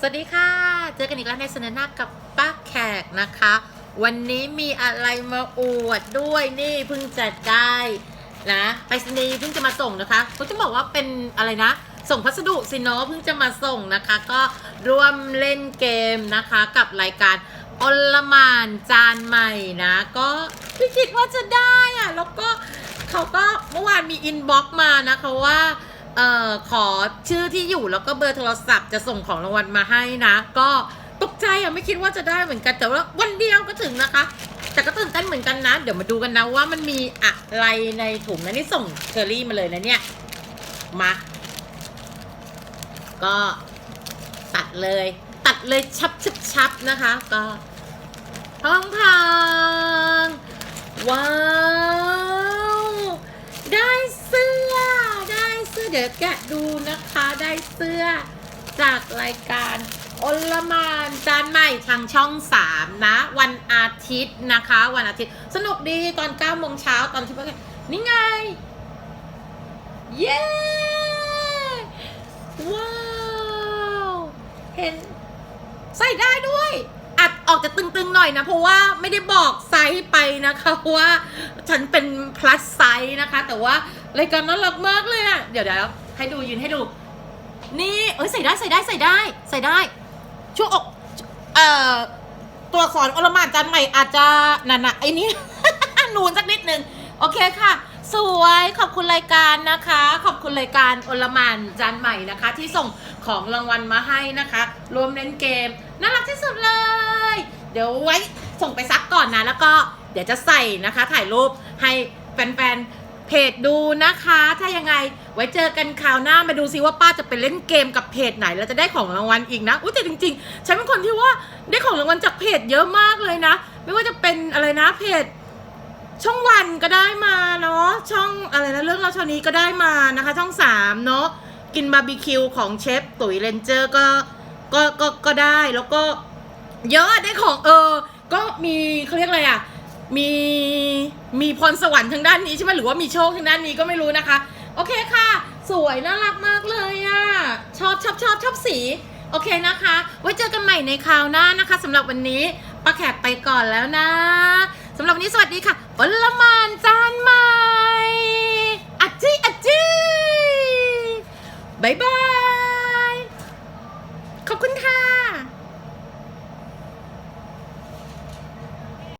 สวัสดีค่ะ เจอกันอีกแล้วในสนนากับป้าแขกนะคะ วันนี้มีอะไรมาอวดด้วยนี่เพิ่งจะได้นะไปรษณีเพิ่งจะมาส่งนะคะก็จะบอกว่าเป็นอะไรนะ ส่งพัสดุสิเนาะเพิ่งจะมาส่งนะคะ ก็ร่วมเล่นเกมนะคะกับรายการอลหมานจานใหม่นะ ก็ไม่คิดว่าจะได้อะแล้วก็เขาก็เมื่อวานมีอินบ็อกซ์มานะคะว่า เอ่อขอชื่อที่อยู่แล้วก็เบอร์โทรศัพท์จะส่งของรางวัลมาให้นะ ก็ตกใจอะไม่คิดว่าจะได้เหมือนกันแต่ว่าวันเดียวก็ถึงนะคะ แต่ก็ตื่นเต้นเหมือนกันนะ เดี๋ยวมาดูกันนะว่ามันมีอะไรในถุงนะนี่ส่งเชอรี่มาเลยนะเนี่ยมาก็ตัดเลย ตัดเลยชับชับชับนะคะ ก็พังพังว้าว ได้เสื้อ ได้ เดี๋ยวแกะดูนะคะได้เสื้อจากรายการอลหมานจานใหม่ทางช่อง 3 นะ วันอาทิตย์นะคะ วันอาทิตย์ สนุกดีตอน9โมงเช้าตอนที่เพื่อนนี่ไง เย้ ว้าว เห็น ใส่ได้ด้วย อัดออกจะตึงๆหน่อยนะ เพราะว่าไม่ได้บอกไซส์ไปนะคะว่าฉันเป็น plus size นะคะ แต่ว่า รายการน่ารักมากเลยอะ เดี๋ยวเดี๋ยวให้ดูยืนให้ดู นี่เอ้ยใส่ได้ใส่ได้ใส่ได้ใส่ได้ช่วงอกเอ่อตัวอักษรอลมานจานใหม่อาจจะนั่นนะไอ้นี่ นูนสักนิดนึงโอเคค่ะ สวยขอบคุณรายการนะคะ ขอบคุณรายการอลมานจานใหม่นะคะ ที่ส่งของรางวัลมาให้นะคะ รวมเล่นเกมน่ารักที่สุดเลย เดี๋ยวไว้ส่งไปซักก่อนนะแล้วก็เดี๋ยวจะใส่นะคะ ถ่ายรูปให้แฟนๆ เพจดูนะคะ ถ้ายังไงไว้เจอกันคราวหน้ามาดูซิว่าป้าจะไปเล่นเกมกับเพจไหน แล้วจะได้ของรางวัลอีกนะอุ้ยแต่จริง ๆ ฉันเป็นคนที่ว่าได้ของรางวัลจากเพจเยอะมากเลยนะ ไม่ว่าจะเป็นอะไรนะเพจช่องวันก็ได้มาเนาะช่องอะไรนะเรื่องเราวชานี้ก็ได้มานะคะ ช่องสามเนาะกินบาร์บีคิวของเชฟตุ๋ยเรนเจอร์ก็ก็ก็ก็ได้แล้วก็เยอะได้ของเออ ก็มีเขาเรียกอะไรอะ มีมีพรสวรรค์ทางด้านนี้ใช่ไหมหรือว่ามีโชคทางด้านนี้ก็ไม่รู้นะคะ โอเคค่ะ สวยน่ารักมากเลยอะ่ะชอบชอบชอบชอบสี โอเคนะคะ ไว้เจอกันใหม่ในคราวหน้านะคะสำหรับวันนี้ป้าแขกไปก่อนแล้วนะสำหรับวันนี้สวัสดีค่ะผลมานจานใหม่อัจจิอัจจิบายบาย ขอบคุณค่ะ